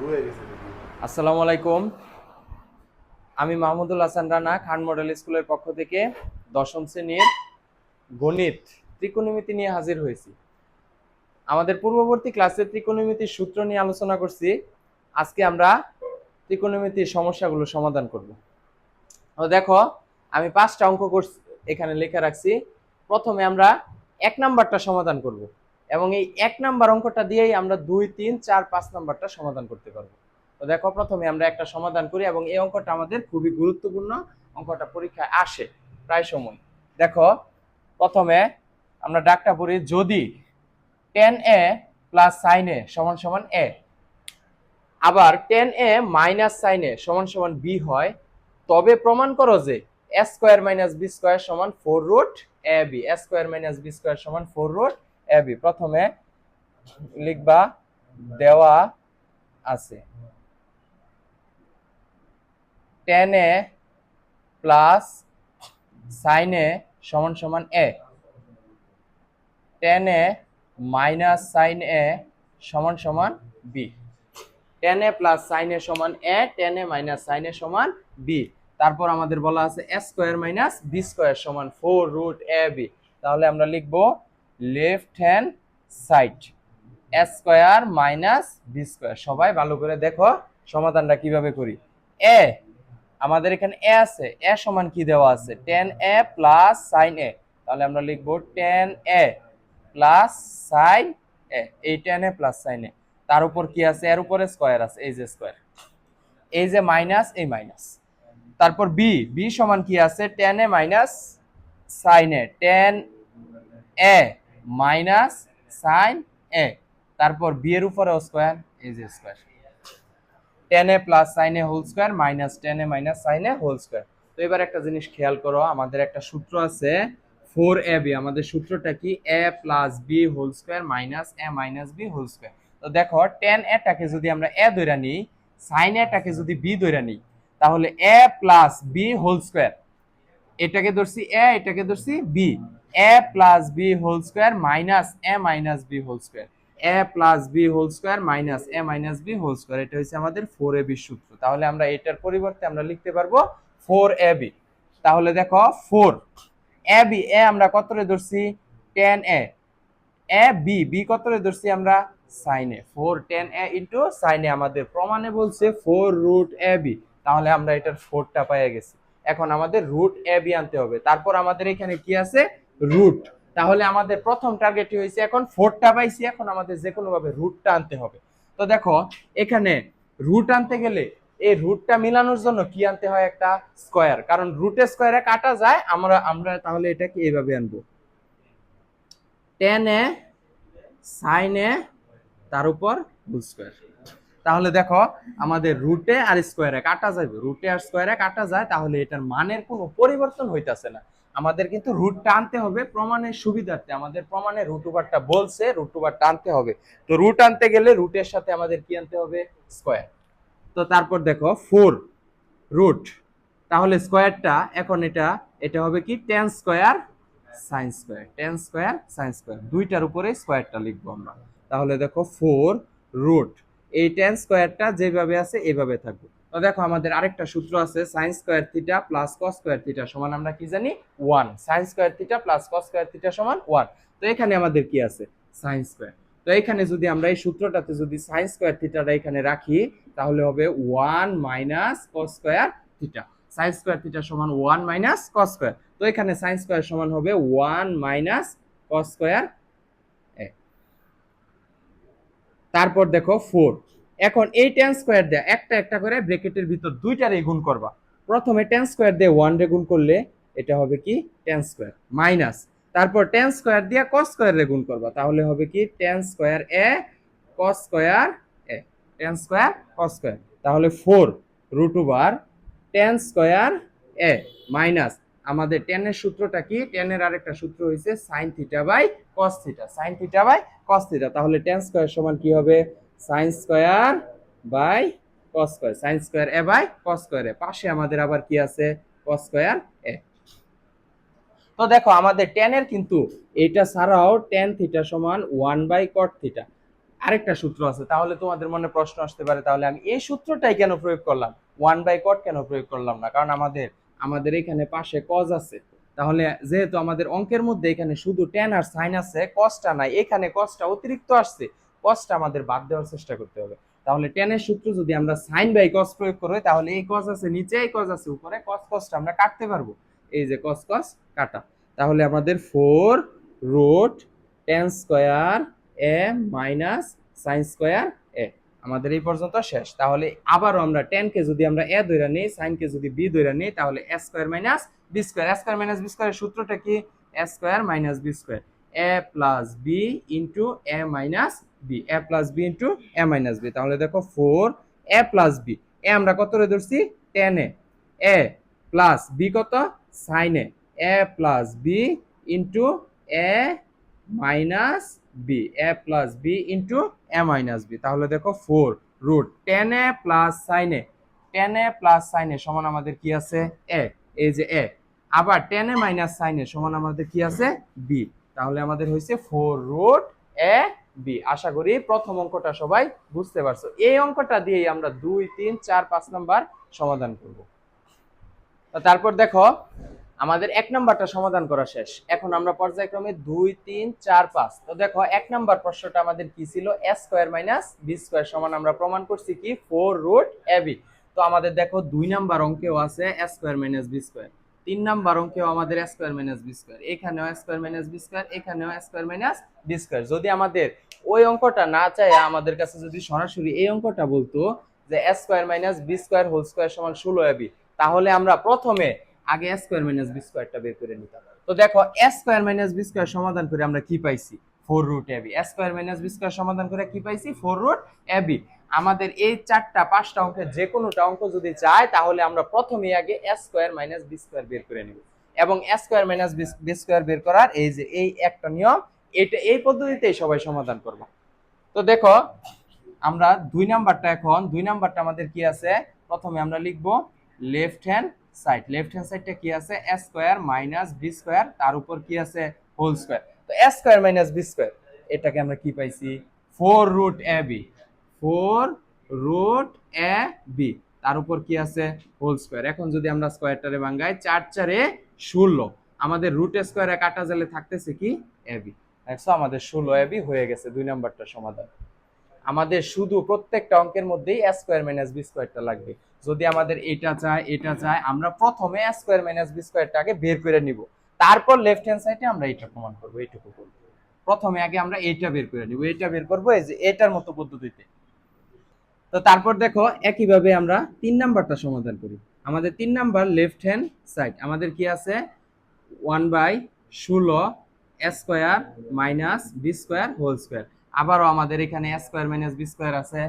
আসসালামু আলাইকুম। আমি মাহমুদুল হাসান রানা, খান মডেল স্কুলের পক্ষ থেকে দশম শ্রেণির গণিত ত্রিকোণমিতি নিয়ে হাজির হয়েছি। আমাদের পূর্ববর্তী ক্লাসে ত্রিকোণমিতির সূত্র নিয়ে আলোচনা করছি। আজকে আমরা ত্রিকোণমিতির সমস্যাগুলো সমাধান করব। দেখো, আমি পাঁচটা অঙ্ক করছি এখানে লেখা রাখছি। প্রথমে আমরা এক নাম্বারটা সমাধান করব। এবং এই এক নাম্বার অঙ্কটা দিয়েই আমরা দুই, তিন, চার, পাঁচ নাম্বারটা সমাধান করতে পারব। তো দেখো, প্রথমে আমরা একটা সমাধান করি এবং এই অঙ্কটা আমাদের খুবই গুরুত্বপূর্ণ অঙ্কটা পরীক্ষায় আসে প্রায় সময়। দেখো, প্রথমে আমরা ডাকটা পড়ি, যদি tan A plus sin A সমান সমান এ আবার tan A minus sin A সমান সমান বি হয়, তবে প্রমাণ করো যে A square minus B square সমান four root A B A square minus B square সমান ফোর রুট এ বি প্রথমে লিখবা, দেওয়া আছে। টেন এ প্লাস সাইন সমান সমান A tan A minus sin A সমান সমান B tan A plus sin সমান A tan A minus sin সমান বি তারপর আমাদের বলা আছে A square minus B square সমান ফোর রুট এ বি তাহলে আমরা লিখব left hand side. Square minus B square. সবাই ভালো করে দেখো সমাধানটা কীভাবে করি। এ, আমাদের এখানে এ আছে। এ সমান কি দেওয়া আছে? Tan A plus sin A. তাহলে আমরা লিখব tan A plus sin A. এই tan A plus sin A. তার উপর কি আছে? এর উপরে স্কোয়ার আছে, এই যে স্কোয়ার। এই যে মাইনাস, এই মাইনাস। তারপর বি বি সমান কি আছে? Tan A minus sin A. Tan A minus sin A. তারপর বি এর উপরে স্কোয়ার, এই যে square. Tan A plus sin A whole square minus tan A minus sin A whole square তো এবার একটা জিনিস খেয়াল করো, আমাদের একটা সূত্র আছে ফোর এ বি আমাদের সূত্রটা কি? A plus B whole square minus A minus B whole square তো দেখো, টেন এটাকে যদি আমরা এ ধরে নিই সাইন এটাকে যদি বি ধরে নিই, তাহলে A plus B whole square এটাকে ধরছি এ এটাকে ধরছি B A plus B whole square minus A minus B whole square A plus B whole square minus A minus B whole square এটা হচ্ছে আমাদের ফোর এ বি সূত্র। তাহলে আমরা এটার পরিবর্তে আমরা লিখতে পারব ফোর এ বি তাহলে দেখো ফোর এ বি এ আমরা কতরে ধরছি? Tan A A B B কতরে ধরছি আমরা? সাইনে ফোর টেন এ ইন্টু সাইনে আমাদের প্রমাণে বলছে ফোর রুট এ বি তাহলে আমরা এটার ফোরটা পেয়ে গেছি। এখন আমাদের রুট এ বি আনতে হবে। তারপর আমাদের এখানে কি আছে? রুট তাহলে আমাদের প্রথম টার্গেটই হয়েছে এখন ফোরটা পাইছি, এখন আমাদের যে কোনো ভাবে রুটটা আনতে হবে। তো দেখো, এখানে রুট আনতে গেলে এই রুটটা মিলানোর জন্য কি আনতে হয় একটা স্কোয়ার কারণ রুটে স্কোয়ারে কাটা যায়, আমরা আমরা তাহলে এটাকে এইভাবে আনব। টেন এ সাইন এ, তার উপর হোল স্কোয়ার তাহলে দেখো, আমাদের রুটে আর স্কোয়ারে কাটা যাবে রুটে আর স্কোয়ারে কাটা যায়, তাহলে এটার মানের কোনো পরিবর্তন হইতাছে না। আমাদের কিন্তু রুট টানতে হবে প্রমাণের সুবিধার্থে। আমাদের প্রমাণে রুট ওভারটা বলছে রুট ওভারটা আনতে হবে। তো রুট আনতে গেলে রুটের সাথে আমাদের কি আনতে হবে? স্কোয়ার তো তারপর দেখো ফোর রুট তাহলে স্কোয়ারটা এখন এটা এটা হবে কি? Tan square sin square tan square sin square দুইটার উপরে স্কোয়ারটা লিখব আমরা। তাহলে দেখো ফোর রুট এই টেন স্কোয়ারটা যেভাবে আছে, এভাবে থাকবে। তো দেখো আমাদের আরেকটা সূত্র আছে sin square theta plus cos square theta সমান আমরা কি জানি? One sin square theta plus cos square theta সমান ওয়ান তো এখানে আমাদের কি আছে? সাইন স্কোয়ার তো এখানে যদি আমরা এই সূত্রটাতে যদি সাইন স্কোয়ার থিটাটা এখানে রাখি, তাহলে হবে one minus cos square theta sin square theta সমান ওয়ান মাইনাস কস স্কোয়ার তো এখানে সাইন স্কোয়ার সমান হবে ওয়ান মাইনাস কস স্কোয়ার তারপর দেখো ফোর এখন এই টেন স্কোয়ার দেয়া একটা একটা করে ব্রেকেটের ভিতর দুইটারে গুণ করবা। প্রথমে টেন স্কোয়ার দিয়ে ওয়ান রে গুণ করলে এটা হবে কি? টেন স্কোয়ার মাইনাস তারপর টেন স্কোয়ার দিয়ে কস স্কোয়ার রে গুণ করবা। তাহলে হবে কি? Tan square A cos square A tan square cos square তাহলে four root over tan square A minus আমাদের টেনের সূত্রটা কি? টেনের আরেকটা সূত্র হয়েছে sin theta by cos theta sin theta by cos theta তাহলে টেন স্কোয়ার সমান কি হবে? Sin square by cos square sin square A by cos square A পাশে আমাদের আবার কি আছে? কস স্কোয়ার এ তো দেখো, আমাদের টেনের কিন্তু এটা ছাড়াও টেন থিটা সমান ওয়ান বাই কট থিটা আরেকটা সূত্র আছে, তাহলে তোমাদের মনে প্রশ্ন আসতে পারে, তাহলে আমি এই সূত্রটাই কেন প্রয়োগ করলাম? ওয়ান বাই কট কেন প্রয়োগ করলাম না? কারণ আমাদের আমাদের এখানে পাশে কজ আছে। তাহলে যেহেতু আমাদের অঙ্কের মধ্যে এখানে শুধু টেন আর সাইন আছে কসটা নাই, এখানে কসটা অতিরিক্ত আসছে। কসটা আমাদের বাদ দেওয়ার চেষ্টা করতে হবে। তাহলে টেনের সূত্র যদি আমরা সাইন বাই কস প্রয়োগ করি, তাহলে এই কস আছে নিচে, এই কস আছে উপরে। কস কসটা আমরা কাটতে পারব। এই যে কস কস কাটা। তাহলে আমাদের four root tan square A minus sin square A আমাদের এই পর্যন্ত শেষ। তাহলে আবারও আমরা টেন কে যদি আমরা এ ধরে নিই সাইন কে যদি বি ধরে নিই, তাহলে A square minus B square A square minus B স্কোয়ারের সূত্রটা কি? A square minus B square A plus B into A minus B, A plus B into A minus B. তাহলে দেখো four, A plus B. A আমরা কত রে ধরছি? Tan A. A plus B কত? সাইনে A. Plus B into A minus B. A plus B into A minus B. তাহলে দেখো four root tan A plus সাইনে টেন এ প্লাস সাইনে সমান আমাদের কি আছে? এ, এই যে এ। আবার টেন এ মাইনাস সাইনে সমান আমাদের কি আছে? বি। তাহলে আমাদের হয়েছে ফোর রুট এ বি। আশা করি প্রথম অঙ্কটা সবাই বুঝতে পারছ। এই অঙ্কটা দিয়েই আমরা দুই, তিন, চার, পাঁচ নাম্বার সমাধান করব। তারপর দেখো, আমাদের এক নাম্বারটা সমাধান করা শেষ। এখন আমরা পর্যায়ক্রমে দুই, তিন, চার, পাঁচ। তো দেখো, এক নাম্বার প্রশ্নটা আমাদের কি ছিল? A square minus B square সমান আমরা প্রমাণ করছি কি? Four root A B. তো আমাদের দেখো, দুই নাম্বার অঙ্কেও আছে A square minus B square. তিন নাম্বার অঙ্কেও আমাদের স্কোয়ার মাইনাস বি স্কোয়ার। এখানেও স্কোয়ার মাইনাস বি স্কোয়ার, এখানেও স্কোয়ার মাইনাস বি স্কোয়ার। যদি আমাদের ওই অঙ্কটা না চাই আমাদের কাছে যদি সরাসরি এই অঙ্কটা বলতো যে A square minus B square whole square সমান ষোলো এবি তাহলে আমরা প্রথমে আগে এ স্কোয়ার মাইনাস বি স্কোয়ারটা বের করে নিতাম। তো দেখো A square minus B square সমাধান করে আমরা কি পাইছি? Four root A B A square minus B square সমাধান করে কি পাইছি? ফোর রুট এবি আমাদের এই চারটা, পাঁচটা অঙ্কের যে কোনোটা অঙ্ক যদি চাই তাহলে আমরা প্রথমে আগে A square minus B square বের করে নিব। এবং A square minus B square বের করার এই যে, এই একটা নিয়ম এটা, এই পদ্ধতিতেই সবাই সমাধান করব। তো দেখো, আমরা দুই নাম্বারটা এখন, দুই নাম্বারটা আমাদের কি আছে? প্রথমে আমরা লিখব left hand side left hand সাইডটা কি আছে? A square minus B square তার উপর কি আছে? হোল স্কোয়ার তো স্কোয়ার মাইনাস বি স্কোয়ার এটাকে আমরা কি পাইছি? Four root A B four root A B তার উপর কি আছে? হোল স্কোয়ার এখন যদি আমরা স্কোয়ারটারে ভাঙ্গাই চার চারে ষোলো। আমাদের রুট স্কোয়ারে কাটা জালে থাকতেছে কি? এ বি দেখছ আমাদের ষোলো এবি হয়ে গেছে, দুই নাম্বারটা সমাধান। আমাদের শুধু প্রত্যেকটা অঙ্কের মধ্যেই এ স্কোয়ার মাইনাস বি স্কোয়ারটা লাগবে। যদি আমাদের এটা চায় এটা চায়, আমরা প্রথমে স্কোয়ার মাইনাস বি স্কোয়ারটাকে বের করে নিব। তারপর লেফট হ্যান্ড সাইডে আমরা এটা প্রমাণ করব, এইটুকু করব। প্রথমে আগে আমরা এইটা বের করে নিব এইটা বের করব, এই যে এটার মতো পদ্ধতিতে। তো তারপর দেখো, একইভাবে আমরা তিন নাম্বারটা সমাধান করি। আমাদের তিন নাম্বার লেফট হ্যান্ড সাইড আমাদের কি আছে? ওয়ান বাই ষোলো square minus B square whole square. আবারও আমাদের এখানে স্কোয়ার মাইনাস বি স্কোয়ার আছে।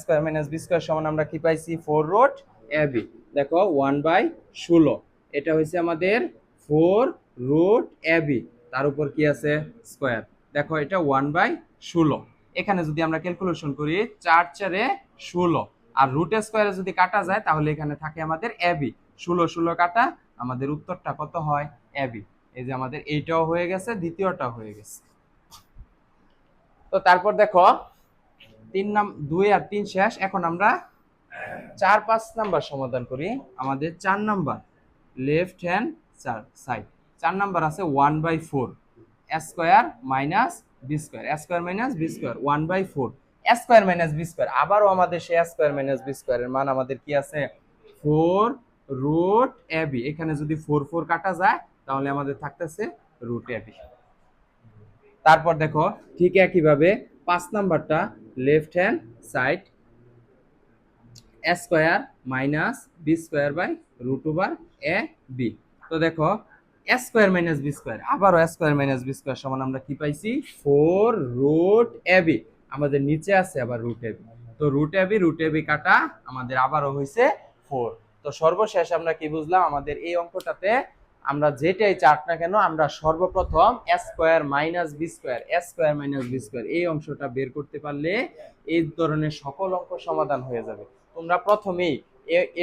স্কোয়ার মাইনাস বি স্কোয়ার সমান আমরা কি পাইছি? Four root A B. দেখো, ওয়ান বাই ষোলো। এটা হয়েছে আমাদের ফোর রুট এ বি। তার উপর কি আছে? স্কোয়ার। দেখো, এটা ওয়ান বাই ষোলো। এখানে যদি আমরা ক্যালকুলেশন করি, চার চারে ষোলো। আর রুট স্কোয়ারে যদি কাটা যায়, তাহলে এখানে থাকে আমাদের এ বি। ষোলো ষোলো কাটা, আমাদের উত্তরটা কত হয়? A B. এই যে আমাদের এইটাও হয়ে গেছে, দ্বিতীয়টাও হয়ে গেছে। তো তারপর দেখো, তিন নাম, দুই আর তিন শেষ। এখন আমরা চার পাঁচ নাম্বার সমাধান করি। আমাদের চার নাম্বার লেফট হ্যান্ড চার সাইড চার নাম্বার আছে one by four square minus B square square minus B square one by four square minus B square আবারও আমাদের সেই স্কোয়ার মাইনাস বি স্কোয়ারের মান আমাদের কি আছে? ফোর রুট এ বি এখানে যদি ফোর ফোর কাটা যায় তাহলে আমাদের থাকতেছে রুট এ বি তারপর দেখো, ঠিক একইভাবে পাঁচ নাম্বারটা left hand side square minus B square by root over A B তো দেখো স্কোয়ার মাইনাস বি স্কোয়ার আবারও স্কোয়ার মাইনাস বি স্কোয়ার সমান আমরা কি পাইছি? ফোর রুট এ বি আমাদের নিচে আছে আবার রুট এ বি তো root A B root A B কাটা আমাদের আবারও হয়েছে ফোর তো সর্বশেষ আমরা কি বুঝলাম? আমাদের এই অঙ্কটাতে আমরা যেটাই চার্ট না কেন, আমরা সর্বপ্রথম S square minus B square S square minus B square এই অংশটা বের করতে পারলে এই ধরনের সকল অঙ্ক সমাধান হয়ে যাবে। তোমরা প্রথমেই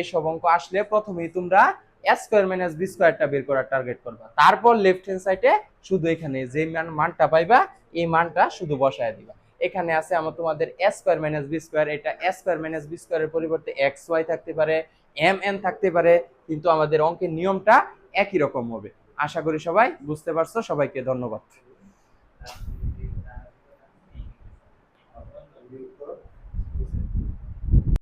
এসব অঙ্ক আসলে প্রথমেই তোমরা এস স্কোয়ার মাইনাস বি স্কোয়ারটা বের করার টার্গেট করবা। তারপর লেফট হ্যান্ড সাইডে শুধু এখানে যে মান, মানটা পাইবা, এই মানটা শুধু বসায় দিবা। এখানে আছে আমার তোমাদের S square minus B square এটা এস স্কোয়ার মাইনাস বি স্কোয়ারের পরিবর্তে এক্স ওয়াই থাকতে পারে এম এন থাকতে পারে, কিন্তু আমাদের অঙ্কের নিয়মটা একই রকম হবে। আশা করি সবাই বুঝতে পারছ সবাইকে ধন্যবাদ।